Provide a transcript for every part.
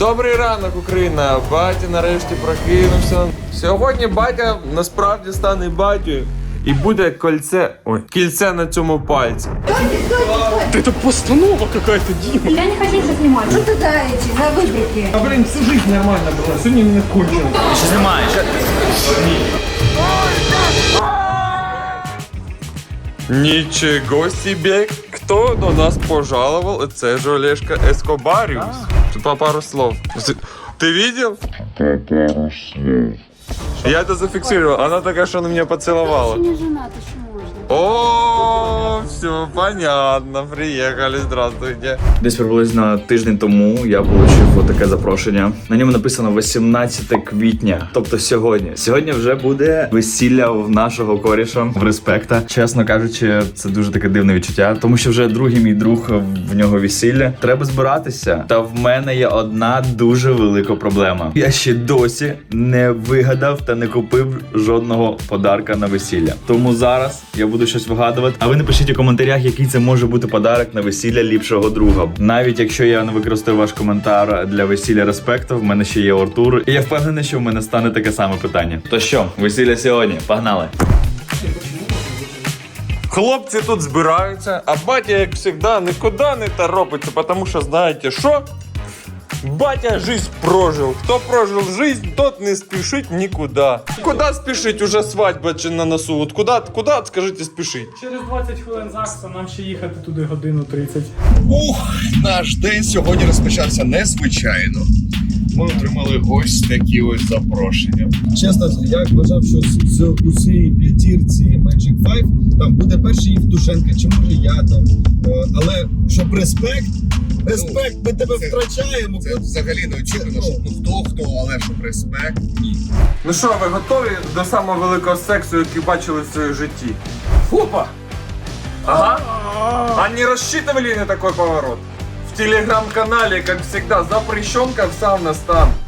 Добрий ранок, Україна! Батя нарешті прокинувся. Сьогодні батя насправді стане батькою. І буде кольце. Ой, кільце на цьому пальці. Это постанова какая-то, Дима. Я не хочу это снимать. Что ты даете за выбрики? А блін, всю жизнь нормально було. Сьогодні не кончилось. Ничего себе! Кто до нас пожаловал? Это же ж Олешка Ескобаріус. А. По пару слов. Ты видел? По пару слов. Я это зафиксировал. Она такая, что она меня поцеловала. Ты не женат еще. О, все понятно. Приехали, здравствуйте. Десь приблизно тиждень тому я отримав таке запрошення. На ньому написано 18 квітня, тобто сьогодні. Сьогодні вже буде весілля в нашого коріша в респекта. Чесно кажучи, це дуже таке дивне відчуття, тому що вже другий мій друг в нього весілля. Треба збиратися. Та в мене є одна дуже велика проблема. Я ще досі не вигадав та не купив жодного подарка на весілля. Тому зараз я буду щось вигадувати. А ви напишіть у коментарях, який це може бути подарок на весілля ліпшого друга. Навіть якщо я не використаю ваш коментар для весілля респекту, в мене ще є Артур. І я впевнений, що в мене стане таке саме питання. То що, весілля сьогодні? Погнали! Хлопці тут збираються, а батя, як завжди, нікуди не торопиться, тому що знаєте що? Батя жизнь прожив. Хто прожив жизнь, тот не спішить нікуди. Куди спішить? Уже свадьба чи на носу? От куди, куди, от скажіть, спішить? Через 20 хвилин ЗАГСу нам ще їхати туди годину 30. Ух, наш день сьогодні розпочався незвичайно. Ми отримали ось такі ось запрошення. Чесно, я вважав, що з, з у цій п'ятірці Magic 5 там буде перший Євтушенка, чи може я там. Е, Але щоб респект, респект, ми тебе втрачаємо. Це взагалі не очікувано, що ну хто хто, але щоб респект. Ні. Ну що, ви готові до самого великого сексу, який бачили в своєму житті? Хопа! Ага. А не рассчитывали на такой поворот? В телеграм-канале, как всегда, запрещенка в. Прочитаємо, що тут.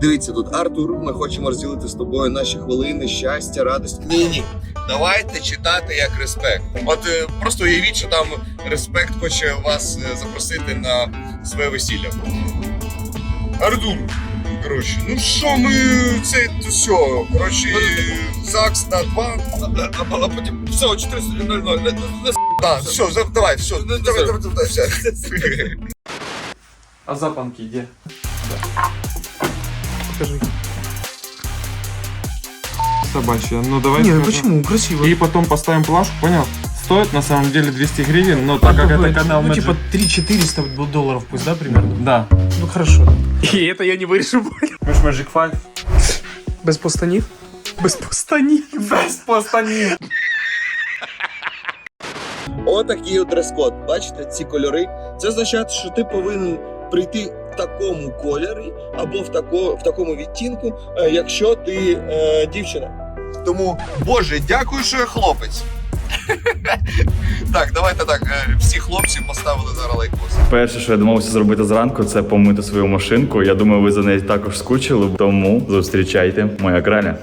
Дивіться, тут Артур, ми хочемо розділити з тобою наші хвилини щастя, радості. Ні, ні. Давайте читати як респект. От е, просто уявіть, що там респект хоче вас е, запросити на своє весілля. Артур. Коротше, ну що ми це все. Коротше, ЗАГС на два, а, потім все, 4.00. Так, все, давай, все, давай, давай, давай, все. А запанки где? Скажи. Собачья. Ну давай. Не, ну скажем. почему? Красиво. И потом поставим плашку, понял? Стоит на самом деле 200 гривен, но так как это канал Ну, Magic- типа 3-400 долларов пусть, да, примерно? Да. Ну, хорошо. И это я не вырежу. Мы ж Magic 5. Без постанів? Без постанів. Без постанів. Отакий от дрес-код. Бачите, ці кольори. Це означає, що ти повинен прийти в такому кольорі або в, тако, в такому відтінку, е, якщо ти е, дівчина. Тому, Боже, дякую, що я хлопець. так, давайте так. е, Всі хлопці поставили зараз лайкос. Перше, що я домовився зробити зранку, це помити свою машинку. Я думаю, ви за нею також скучили, тому зустрічайте моя краля.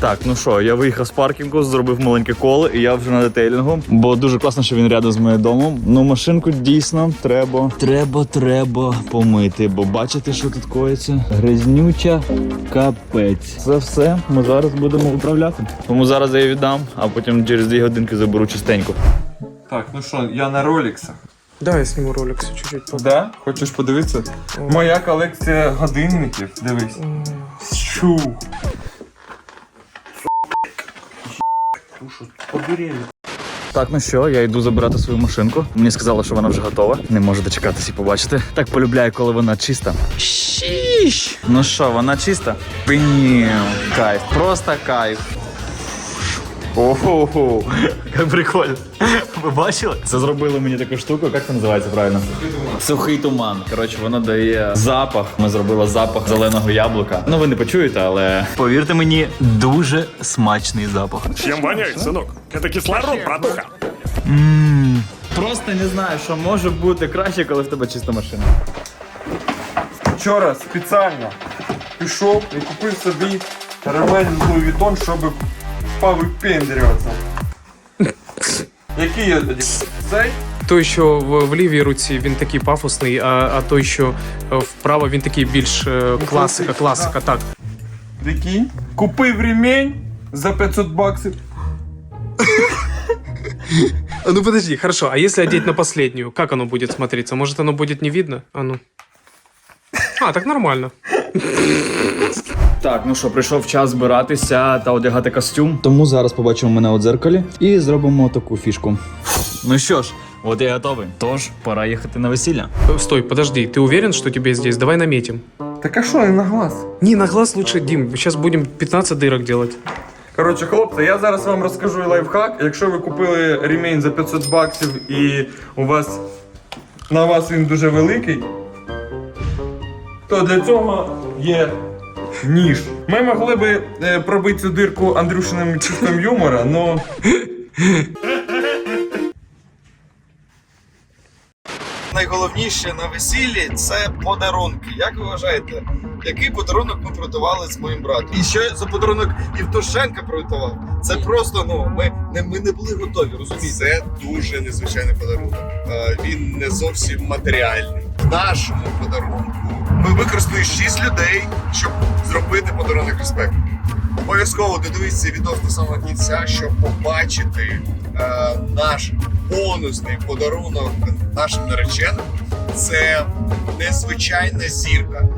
Так, ну що, я виїхав з паркінгу, зробив маленьке коло, і я вже на детейлінгу. Бо дуже класно, що він рядом з моїм домом. Ну, машинку дійсно треба. Треба, треба помити. Бо бачите, що тут коїться? Грязнюча капець. Це все ми зараз будемо управляти. Тому зараз я її віддам, а потім через дві годинки заберу чистенько. Так, ну що, я на роліксах. Да, я сниму ролик чуть-чуть. Да? Хочеш подивитися? Моя колекція годинників. Дивись. Чу. Так, ну що, я йду забирати свою машинку. Мені сказали, що вона вже готова. Не можу дочекатися і побачити. Так полюбляю, коли вона чиста. Шіш! Ну що, вона чиста? Пінів. Кайф, просто кайф. Ого, як прикольно. Ви бачили? Це зробили мені таку штуку, як це називається правильно? Сухий туман. Сухий туман. Коротше, воно дає запах. Ми зробили запах зеленого яблука. Ну ви не почуєте, але повірте мені, дуже смачний запах. Чем воняет, сынок? Это кислород, братуха. Ммм. Просто не знаю, що може бути краще, коли в тебе чиста машина. Вчора спеціально пішов і купив собі ремень Louis Vuitton, щоб повипендрюватися. Який я тоді? Цей? той, що в, в лівій руці, він такий пафосний, а, а той, що е, вправо, він такий більш е, класика, класика, так. Прикинь, купив ремень за 500 баксів. А, Ну подожди, хорошо, а если одеть на последнюю, как оно будет смотреться? Может, оно будет не видно? А ну. А, так нормально. Так, ну що, прийшов час збиратися та одягати костюм. Тому зараз побачимо мене у дзеркалі і зробимо таку фішку. Ну що ж, от я готовий. Тож, пора їхати на весілля. Э, Стой, подожди, ты уверен, что тебе здесь? Давай наметим. Так а що, не на глаз? Не, на глаз лучше, Дим, сейчас будем 15 дырок делать. Коротше, хлопці, я зараз вам розкажу лайфхак. Якщо ви купили ремінь за 500 баксів і у вас на вас він дуже великий, то для цього є ніж. Ми могли би е, пробити цю дирку Андрюшиним чувством юмора, но. Найголовніше на весіллі це подарунки. Як ви вважаєте, який подарунок ми приготували з моїм братом? І що за подарунок Євтушенка приготував? Це просто ну ми не ми не були готові. Розумієте? Це дуже незвичайний подарунок. Е, Він не зовсім матеріальний. В нашому подарунку ми використали 6 людей, щоб зробити подарунок респекту. Обов'язково додивіться відео до самого кінця, щоб побачити е, наш бонусний подарунок нашим нареченим. Це незвичайна зірка,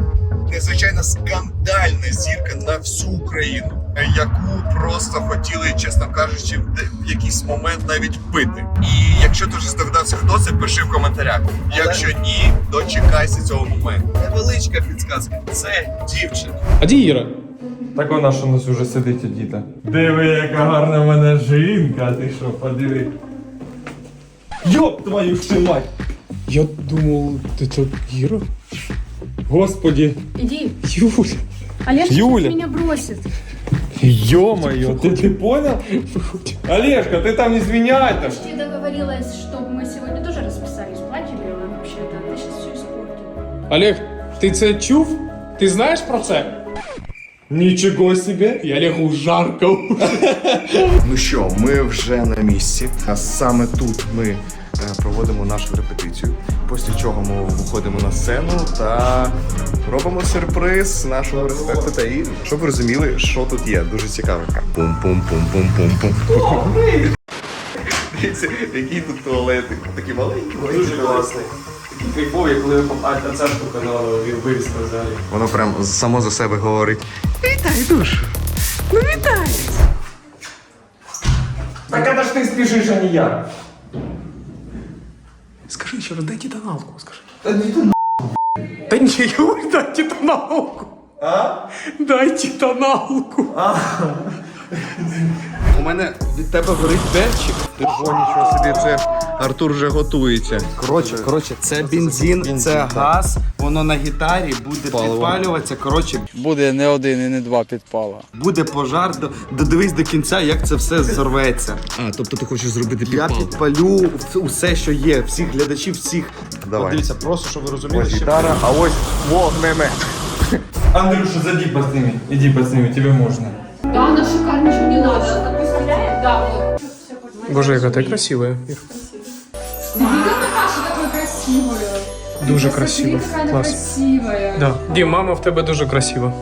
незвичайна скандальна зірка на всю Україну, яку просто хотіли, чесно кажучи, в якийсь момент навіть вбити. І якщо ти вже здогадався, хто це, пиши в коментарях. Якщо ні, дочекайся цього моменту. Невеличка підсказка. Це дівчина. А где Ира? Так вона що у нас уже сидить одіта. Диви, яка гарна в мене жінка, ти що, подиви. Йоп твою ж ти мать! Я думал, это Ира? Господи, Иди. Юля. Олежка Юля. меня бросит. ё-моё, ты, ты понял? Олежка, ты там не звеняй там. Почти договорилась, чтобы мы сегодня тоже расписались. Платили вообще-то. Ты сейчас все испортил. Олег, ти це чув? Ти знаєш про це? Нічого себе. Я Олегу жарко. Ну що, ми вже на місці. А саме тут ми е, проводимо нашу репетицію. Після чого ми виходимо на сцену та робимо сюрприз нашого респекту та Іри. Щоб ви розуміли, що тут є. Дуже цікаво. Пум-пум-пум-пум-пум-пум. Дивіться, який тут туалетик. Такі маленькі, маленькі класний. Кайфові, коли а ця штука на вирізка взагалі. Воно прям само за себе говорить. Так это ж ты спешишь, а не я. Скажи ще раз, дайте тоналку, скажи. Да не Та ні, Юль, дайте тоналку. А? Дайте тоналку. У мене від тебе горить перчик. Ти ж нічого собі, це Артур вже готується. Коротше, коротше, це бензин, це газ, воно на гітарі буде підпалюватися. Коротше, Буде не один і не два підпала. буде пожар. До- Додивись до кінця, як це все зорветься. А, тобто ти хочеш зробити Я підпалю в- усе, що є, всіх глядачів, всіх. Давай. От Дивіться, просто щоб ви розуміли, Ось що гітара, а ось вогнемет. Андрюша, зайди посними. Иди посними, тебе можно. Да, она шикарнейшая, не надо. Она представляет? Да, вот. Боже, яка ти красивая. Ір. Видела Наташа такой красивая? Дуже красиво. Какая она Клас. красивая. Да. Дім, мама в тебе дуже красива.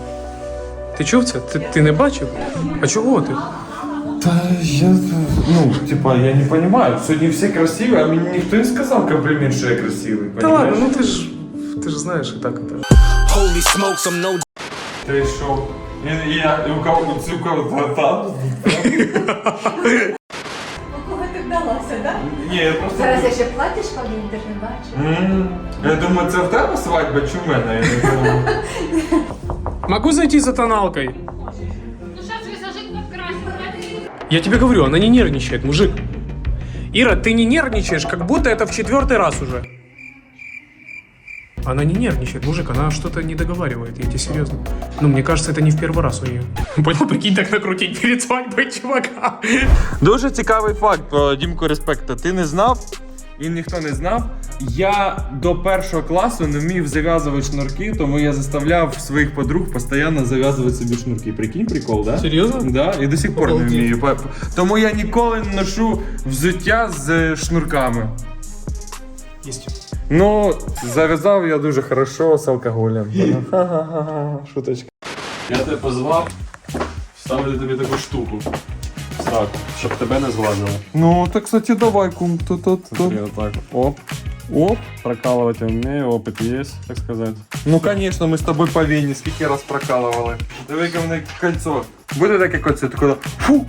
Ти чув це? Ти, ти не бачив? А чого ти? Да я, ну, типа, я не понимаю. Сегодня все красивые, а мне никто не сказал комплимент, что я красивый. Та ладно, понимаешь? ну ти ж. Ти ж знаєш і так і так. Ты что? Я, я, и у кого, у кого там? Вдалося, так? Не, я просто... Зараз я ще платиш пам'ять, ти ж не бачиш. М, Я думаю, це в тебе свадьба чи в мене? Я не думаю. Могу зайти за тоналкой? Я тебе говорю, она не нервничает, мужик. Ира, ты не нервничаешь, как будто это в четвертый раз уже. Она не нервничает, мужик, она что-то не договаривает, я тебе серьезно. Ну, мне кажется, это не в первый раз у нее. Понял, прикинь, так накрутить перед свадьбой чувака. Дуже цікавий факт про Дімку Респекта. Ти не знав, і ніхто не знав. Я до першого класу не вмів зав'язувати шнурки, тому я заставляв своїх подруг постійно зав'язувати собі шнурки. Прикинь, прикол, да? Серйозно? Да, і до сих пор не вмію. Тому я ніколи не ношу взуття з шнурками. Есть. Ну, зав'язав я дуже хорошо з алкоголем. Ха-ха-ха, шуточка. Я тебе позвав ставити тобі таку штуку. Так, щоб тебе не згладили. Ну, так, кстати, давай, кум, то то то Смотри, вот так. Оп. Оп. Прокалывать я умею, опыт есть, так сказать. Ну, конечно, мы с тобой по Вене скільки раз прокалывали. Давай ко мне кольцо. Буде таке кольцо, такое, фу,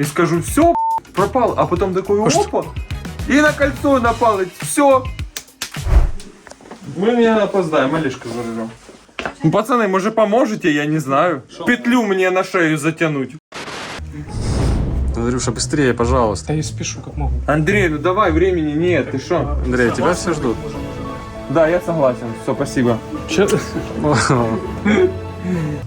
и скажу, все, пропал, а потом такой, опа, и на кольцо на палец, все. Мы не опоздаем, малишка за рулем. Ну, пацаны, может поможете, я не знаю. Петлю мне на шею затянуть. Андрюша, быстрее, пожалуйста. Да я спешу, как могу. Андрей, ну давай, времени нет, ты что? Андрей, тебя все ждут. Да, я согласен, все, спасибо. Че?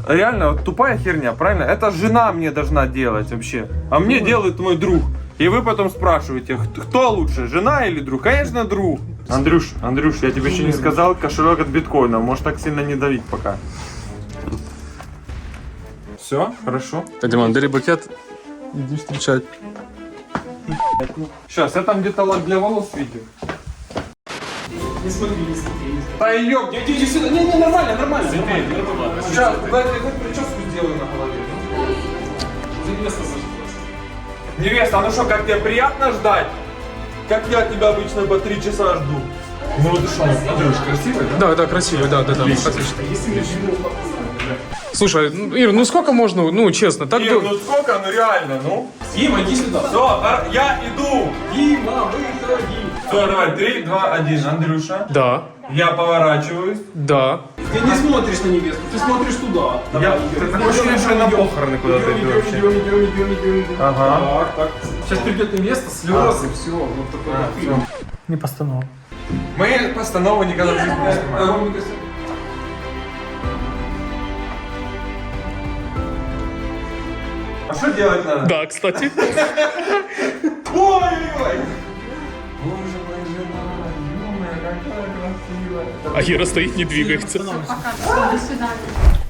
Реально, вот тупая херня, правильно? Это жена мне должна делать вообще. А мне делает мой друг. И вы потом спрашиваете, кто лучше, жена или друг? Конечно, друг. Андрюш, Андрюш, я тебе еще не сказал кошелек от биткоина. Можешь так сильно не давить пока. Все, хорошо. Диман, бери букет, иди встречать. Сейчас, я там где-то лак для волос видел. Не смотри, не смотри. не смотри. Да ёб, Иди, иди сюда. Не, не, нормально, нормально. Сейчас, дайте хоть прическу сделаю на голове. Невеста зажглась. Невеста, ну что, как тебе приятно ждать? Как я тебя обычно по три часа жду. Ну вот что, Андрюш, красивый, да? Да, да, красивый, да, да, да. Отлично. Слушай, ну, Ир, ну сколько можно, ну честно, так Ир, дол- ну сколько, ну реально, ну? Дима, иди сюда. Все, я иду. Дима, выходи. Все, давай, три, два, один. Андрюша, Да, я поворачиваюсь. да. Ты не смотришь на невесту, ты смотришь туда. Я, такое ощущение, что я на похороны куда-то иду идем, вообще. идем, идем, идем, идем, идем. Ага. Так, так. Сейчас придет невеста, слезы, все. Вот такой А, фильм. Не постанова. Мы постанову никогда в жизни не снимаем. А что делать надо? Да, кстати. Ой-ой-ой! Боже А Ира стоїть, не двігається.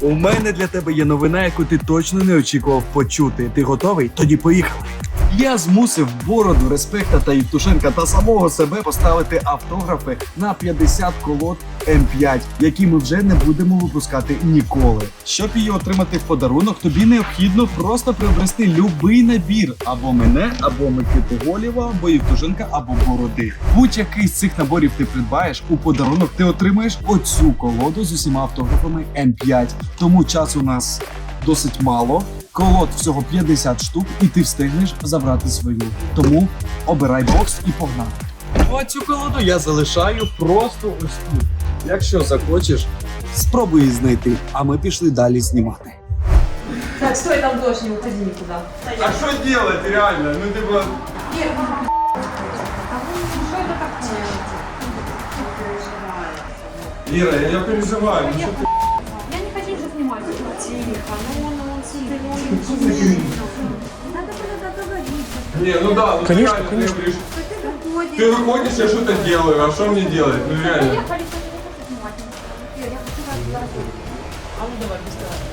У мене для тебе є новина, яку ти точно не очікував почути. Ти готовий? Тоді поїхали. Я змусив бороду, респекта та Євтушенка та самого себе поставити автографи на 50 колод М5, які ми вже не будемо випускати ніколи. Щоб її отримати в подарунок, тобі необхідно просто приобрести любий набір або мене, або Микиту Голєва, або Євтушенка, або бороди. Будь-який з цих наборів ти придбаєш у подарунок, ти отримаєш оцю колоду з усіма автографами М5. Тому часу у нас досить мало. Колод всього 50 штук, і ти встигнеш забрати свою. Тому обирай бокс і погнали. Ну а цю колоду я залишаю просто ось тут. Якщо захочеш, спробуй її знайти, а ми пішли далі знімати. Так, стой, там дождь, не уходи никуда. А что делать реально? Ну типа... Ира, я, я переживаю. Ну, что ты... Я не хочу уже снимать. Тихо, ну, ну, тихо, ну, тихо. Надо было договориться. Не, ну да, ну Конечно, реально, конечно. Ты, говоришь, Ты выходишь. ты выходишь, я что-то делаю, а что мне делать? Ну реально. Поехали,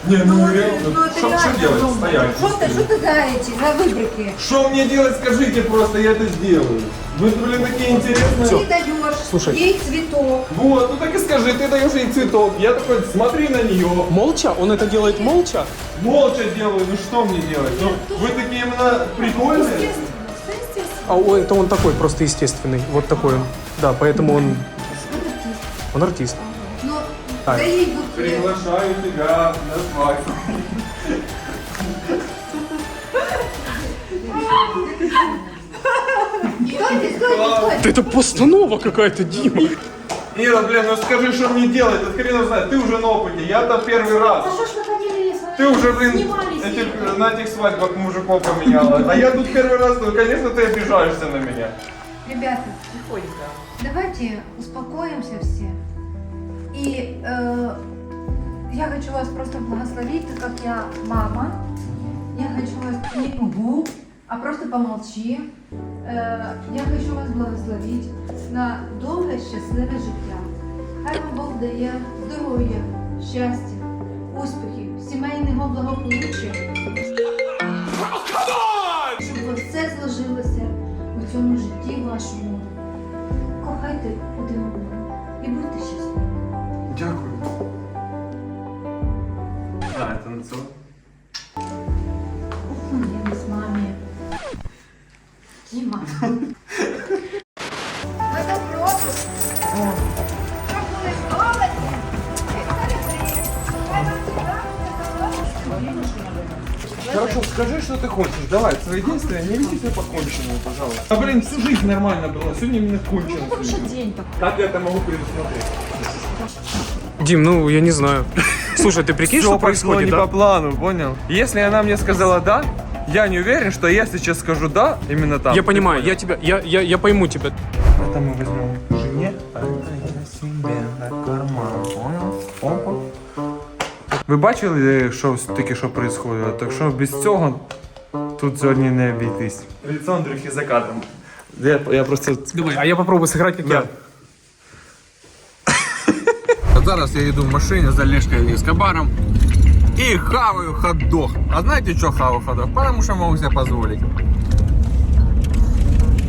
Не, ну Ну, реально. ну, Что реально, делать? ну, Стоять. Что ты, что ты за эти, за выбрики? Что мне делать, скажите просто, я это сделаю. Вы, блин, такие интересные. Ты даешь Слушай. ей цветок. Вот, ну так и скажи, ты даешь ей цветок. Я такой, смотри на нее. Молча? Он это делает молча? Молча делаю, ну что мне делать? Ну, вы такие именно прикольные. А о, это он такой, просто естественный. Вот такой он. Да, поэтому он... Он артист. Приглашаю тебя на свадьбу. Стойте, стойте, стойте. Это постанова какая-то, Дима. Ира, блин, ну скажи, что мне делать? Вот хрен знает, ты уже на опыте, я-то первый раз. Что ж вы ходили? Ты уже, блин, этих- на этих свадьбах мужиков поменяла. А я тут первый раз, ну, конечно, ты обижаешься на меня. Ребята, давайте успокоимся все. И э, я хочу вас просто благословить, так как я мама. Я хочу вас не пугу, а просто помолчи. Е, я хочу вас благословити на довге щасливе життя. Хай вам Бог дає здоров'я, щастя, успіхів, сімейного благополуччя. Щоб все зложилося у цьому житті вашому. Кохайте один одного і будьте щасливі. Дякую. А, це не це. Поклонились мамі. Діма. Ми так робимо. Щоб були солодкі. Хорошо, скажи, что ты хочешь. Давай, свое единственное, не веди себя по конченому, пожалуйста. А, блин, всю жизнь нормально было, сегодня именно кончено. Ну, день такой. Как я это могу предусмотреть? Дим, ну я не знаю. Слушай, ты прикинь, что происходит, не да? по плану, понял? Если она мне сказала да, я не уверен, что я сейчас скажу да, именно там. Я Ты понимаю, понял? я тебя, я, я, я пойму тебя. Это мы возьмем жене, а это я себе на карман, понял? Опа. Ви бачили, що тільки що відбувається? Так що без цього тут сьогодні не обійтись. Лицо Андрюхи закатом. Я, я просто... Давай, а я попробую сыграть как я. Зараз я йду в машині з Олежкою і з Кабаром і хаваю хот-дог. А знаєте, що хаваю хот-дог? Потому що можу себе дозволити.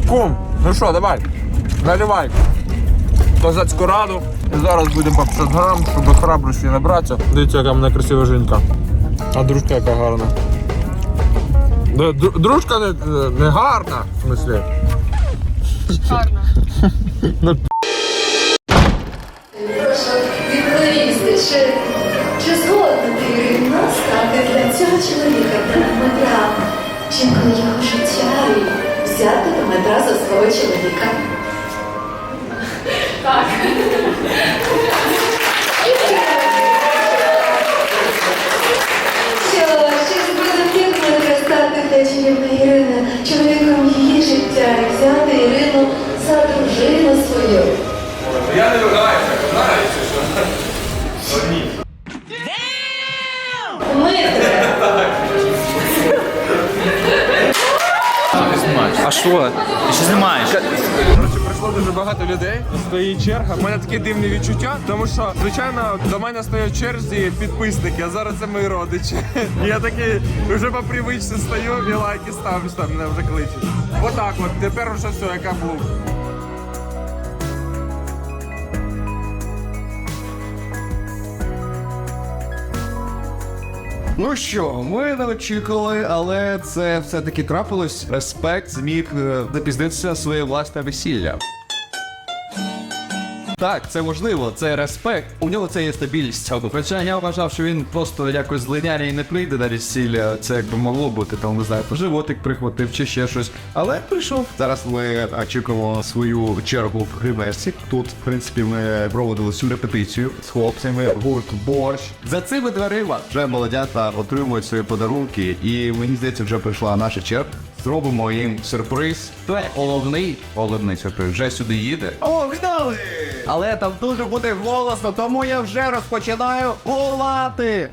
Кум, ну що, давай, наливай. Козацьку раду. І зараз будемо по 50 грам, щоб храбрості набратися. Дивіться, яка в мене красива жінка. А дружка яка гарна. Да, Дружка не, не гарна, в смислі. Відповісти, чи, чи згодна ти Ірина, стати для цього чоловіка Дмитра? Жінкою його життя і взяти Дмитра за свого чоловіка. Що, чи згодна ти стати для чарівної Ірини, чоловіком її життя і взяти Ірину за дружину свою? Я не вигаюся, знаєте, що? Що? Ти що знімаєш? Коротше, прийшло дуже багато людей, стоїть черга. У мене таке дивне відчуття, тому що, звичайно, до мене стоять в черзі підписники, а зараз це мої родичі. І я такий вже по привичці стою і лайки ставлю, що там мене вже кличуть. Отак от, тепер вже все, яка був. Ну що, ми не очікували, але це все-таки трапилось. Респект зміг е, запізнитися своє власне весілля. Так, це можливо, це респект. У нього це є стабільність. Хоча я вважав, що він просто якось з і не прийде на весілля. Це якби могло бути, там не знаю, животик прихватив чи ще щось. Але прийшов. Зараз ми очікуємо свою чергу в гримерці. Тут, в принципі, ми проводили всю репетицію з хлопцями, гурт борщ. За цими дверима вже молодята отримують свої подарунки, і мені здається, вже прийшла наша черга. Зробимо їм сюрприз. Головний, головний сюрприз. Вже сюди їде. О, вітали! Але там дуже буде голосно, тому я вже розпочинаю гулати.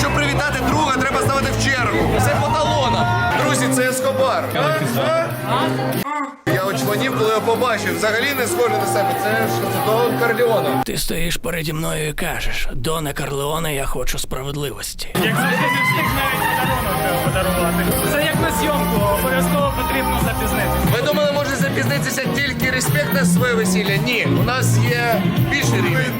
Щоб привітати друга, треба ставити в чергу. Все по талонам. Друзі, це Ескобар. Я очманів, коли я побачив. Взагалі не схоже на себе. Це ж Дон Карліона. Ти стоїш переді мною і кажеш: Доне Карлеоне, я хочу справедливості. Як Це як на зйомку, обов'язково потрібно запізнити. Ви думали, може запізнитися тільки респект на своє весілля? Ні, у нас є більший рівень.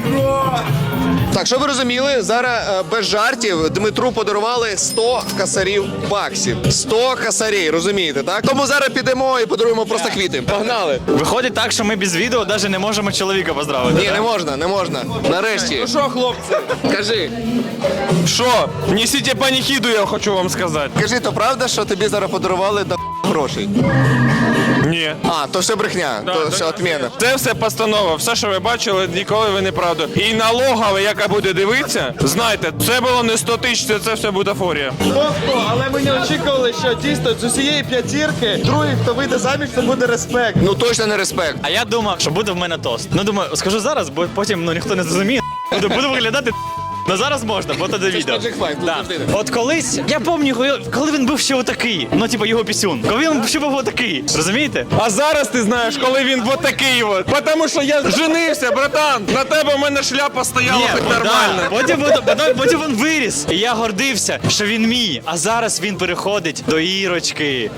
Так, що ви розуміли? Зараз е, без жартів Дмитру подарували 100 касарів баксів. 100 касарів, розумієте, так? Тому зараз підемо і подаруємо просто квіти. Погнали! Виходить так, що ми без відео навіть не можемо чоловіка поздравити. Ні, не можна, не можна. Нарешті. Ну що, хлопці? Кажи, Що? Несіть паніхіду, я хочу вам сказати. кажи, то правда, що тобі зараз подарували до грошей? Ні. А, то все брехня, то все отмена. Це все постанова. Все, що ви бачили, ніколи ви не правда. І налогова, яка буде дивитися, знайте, це було не 100 тисяч, це, це все бутафорія. Тобто, але ми не очікували, що дійсно з усієї п'ятірки другий, хто вийде заміж, це буде респект. Ну точно не респект. А я думав, що буде в мене тост. Ну думаю, скажу зараз, бо потім ну ніхто не зрозуміє. Буду виглядати. Ну зараз можна, бо тоді відео. Magic Five, тут. От колись, я пам'ятаю, коли він був ще отакий, ну типу його пісюн. Коли він ще був отакий, розумієте? А зараз ти знаєш, коли він вот такий от. Тому що я женився, братан. На тебе в мене шляпа стояла хоч бо нормально. да. Потім, потім, потім, потім він виріс. І я гордився, що він мій. А зараз він переходить до Ірочки.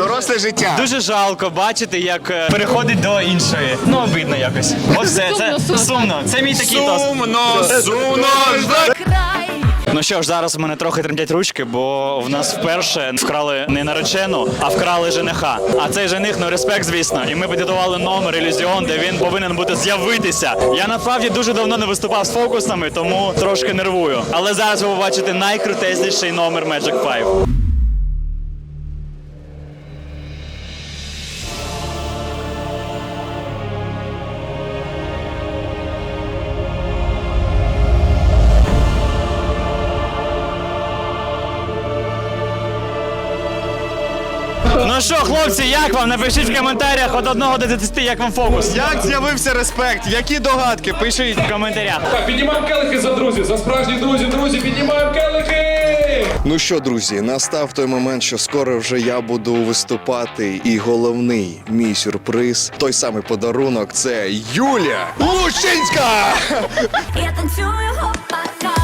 Доросле життя. Дуже жалко бачити, як е, переходить до іншої. Ну, обидно якось. Ось все, це сумно. Це мій такий тост. Сумно, сумно. Ну що ж, зараз в мене трохи тремтять ручки, бо в нас вперше вкрали не наречену, а вкрали жениха. А цей жених, ну респект, звісно. І ми підготували номер ілюзіон, де він повинен бути з'явитися. Я насправді дуже давно не виступав з фокусами, тому трошки нервую. Але зараз ви побачите найкрутезніший номер Magic 5. Ну що, хлопці, як вам? Напишіть в коментарях від 1 до 10, як вам фокус. Як з'явився респект? Які догадки? Пишіть. В коментарях. Так, піднімаємо келихи за друзів, за справжні друзі, друзі, піднімаємо келихи! Ну що, друзі, настав той момент, що скоро вже я буду виступати. І головний мій сюрприз, той самий подарунок, це Юля Лущинська! Я танцюю хопака,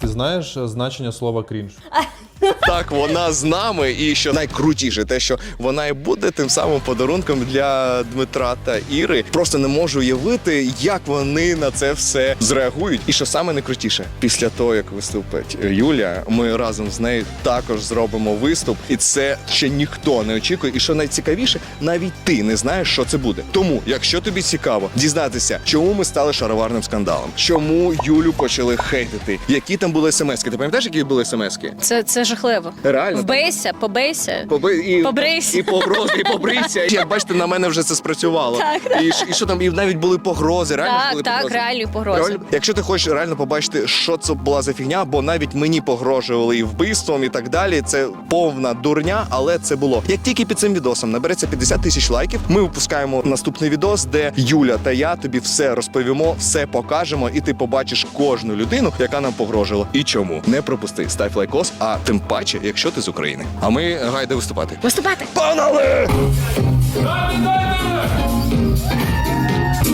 Ти знаєш значення слова крінж? Так, вона з нами, і що найкрутіше, те, що вона і буде тим самим подарунком для Дмитра та Іри. Просто не можу уявити, як вони на це все зреагують. І що саме найкрутіше, після того як виступить Юля, ми разом з нею також зробимо виступ, і це ще ніхто не очікує. І що найцікавіше, навіть ти не знаєш, що це буде. Тому, якщо тобі цікаво дізнатися, чому ми стали шароварним скандалом, чому Юлю почали хейтити, які там були смски. Ти пам'ятаєш, які були смски? Це, це жахливо. Реально? Вбийся, побийся. Поби... І... Побрийся. І погрози, і побрийся. Як бачите, на мене вже це спрацювало. Так, І, ш- і що там, і навіть були погрози. Реально ж Так, були так, погрози? реальні погрози. Реально? Якщо ти хочеш реально побачити, що це була за фігня, бо навіть мені погрожували і вбивством, і так далі. Це повна дурня, але це було. Як тільки під цим відосом набереться 50 тисяч лайків, ми випускаємо наступний відос, де Юля та я тобі все розповімо, все покажемо, і ти побачиш кожну людину, яка нам погрожувала. І чому не пропусти, став лайкос, а тим паче, якщо ти з України. А ми гайде виступати. Виступати. Панали!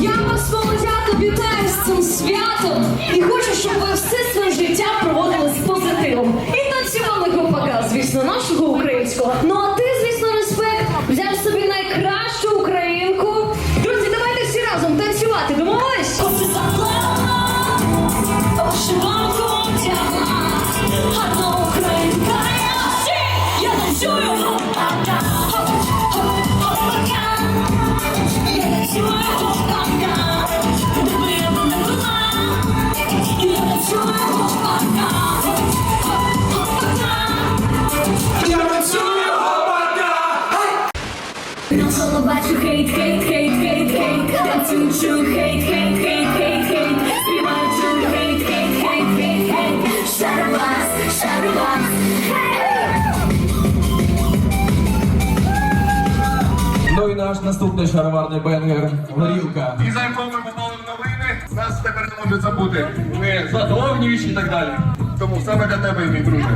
Я вас молодята вітаю з цим святом і хочу, щоб ви все своє життя проводили з позитивом. І танцювали гопака, звісно, нашого українського. Ну а Навколо хейт, хейт, хейт, хейт, хейт. Танцюю, хейт, хейт, хейт, хейт, хейт. Співаю, чую хейт, хейт, хейт, хейт, хейт. Шарабас, шарабас. Ну і наш наступний шароварний бенгер горілка. І за якого ми попали в новини, нас тепер не можуть забути. Ми задоволені і так далі. Тому саме для тебе, мій друже.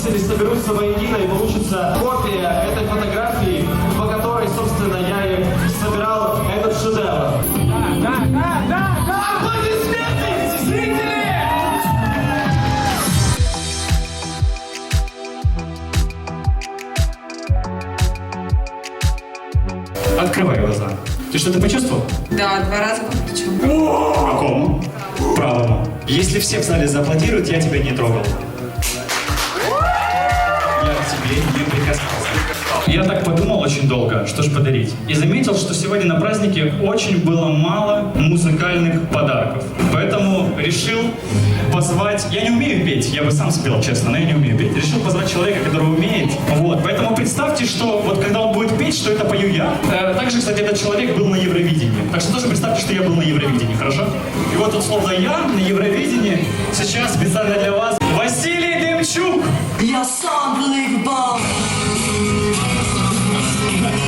Пиксели соберутся воедино и получится копия этой фотографии, по которой, собственно, я и собирал этот шедевр. Да, да, да, да! Аплодисменты, зрители! Открывай глаза. Ты что-то почувствовал? Да, два рази покричу. Какому? Правому. Если все в зале зааплодируют, я тебя не трогал. Я так подумал очень долго, что ж подарить. И заметил, что сегодня на празднике очень было мало музыкальных подарков. Поэтому решил позвать... Я не умею петь, я бы сам спел, честно, но я не умею петь. Решил позвать человека, который умеет. Вот, поэтому представьте, что вот когда он будет петь, что это пою я. Э, также, кстати, этот человек был на Евровидении. Так что тоже представьте, что я был на Евровидении, хорошо? И вот условно я на Евровидении сейчас специально для вас Василий! Шевчук! Я сам бог. Если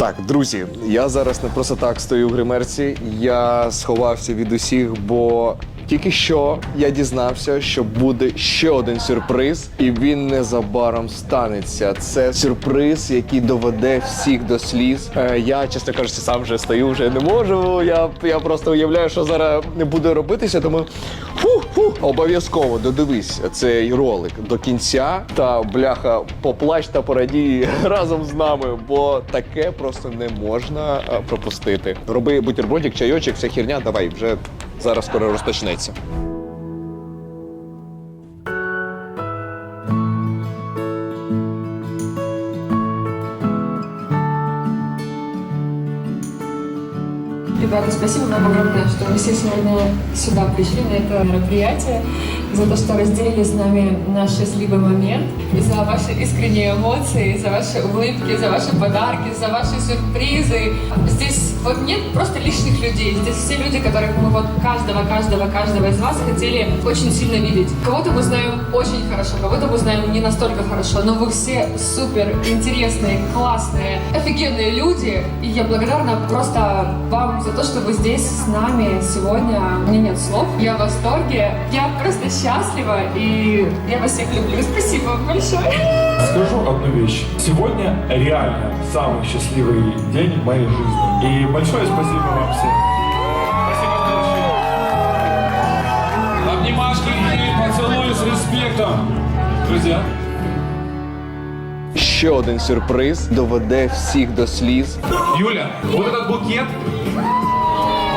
Так, друзі, я зараз не просто так стою в гримерці. Я сховався від усіх, бо тільки що я дізнався, що буде ще один сюрприз, і він незабаром станеться. Це сюрприз, який доведе всіх до сліз. Е, я, чесно кажучи, сам вже стою, вже не можу. Я, я просто уявляю, що зараз не буде робитися, тому фу-фу, обов'язково додивись цей ролик до кінця та бляха поплач та порадій разом з нами, бо таке просто не можна е, пропустити. Роби бутербродик, чайочок, вся херня, давай вже зараз скоро розпочнеться. Спасибо вам огромное, что вы все сегодня сюда пришли на это мероприятие, за то, что разделили с нами наш счастливый момент, и за ваши искренние эмоции, за ваши улыбки, за ваши подарки, за ваши сюрпризы. Здесь вот нет просто лишних людей. Здесь все люди, которых мы вот каждого, каждого, каждого из вас хотели очень сильно видеть. Кого-то мы знаем очень хорошо, кого-то мы знаем не настолько хорошо, но вы все супер интересные, классные, офигенные люди. И я благодарна просто вам за то, что вы здесь с нами сегодня. У меня нет слов. Я в восторге. Я просто счастлива. И я вас всех люблю. Спасибо вам большое. Скажу одну вещь. Сегодня реально самый счастливый день в моей жизни. И большое спасибо вам всем. Спасибо. Обнимашки и поцелуи с респектом. Друзья. Ще один сюрприз доведе всіх до сліз. Юля, вот этот букет.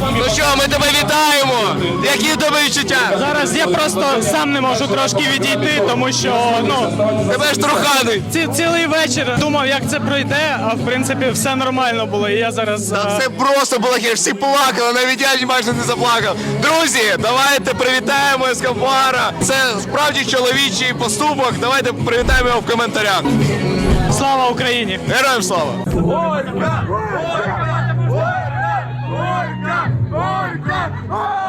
Ну що, ми тебе вітаємо! Які в тебе відчуття? Зараз я просто сам не можу трошки відійти, тому що ну Тебе ж трухани! ці, цілий вечір думав, як це пройде, а в принципі все нормально було. І я зараз а, Це просто було хер, всі плакали, навіть я майже не заплакав. Друзі, давайте привітаємо Ескобара. Це справді чоловічий поступок. Давайте привітаємо його в коментарях. слава Україні! Героям слава! Ой, ребят, Oh!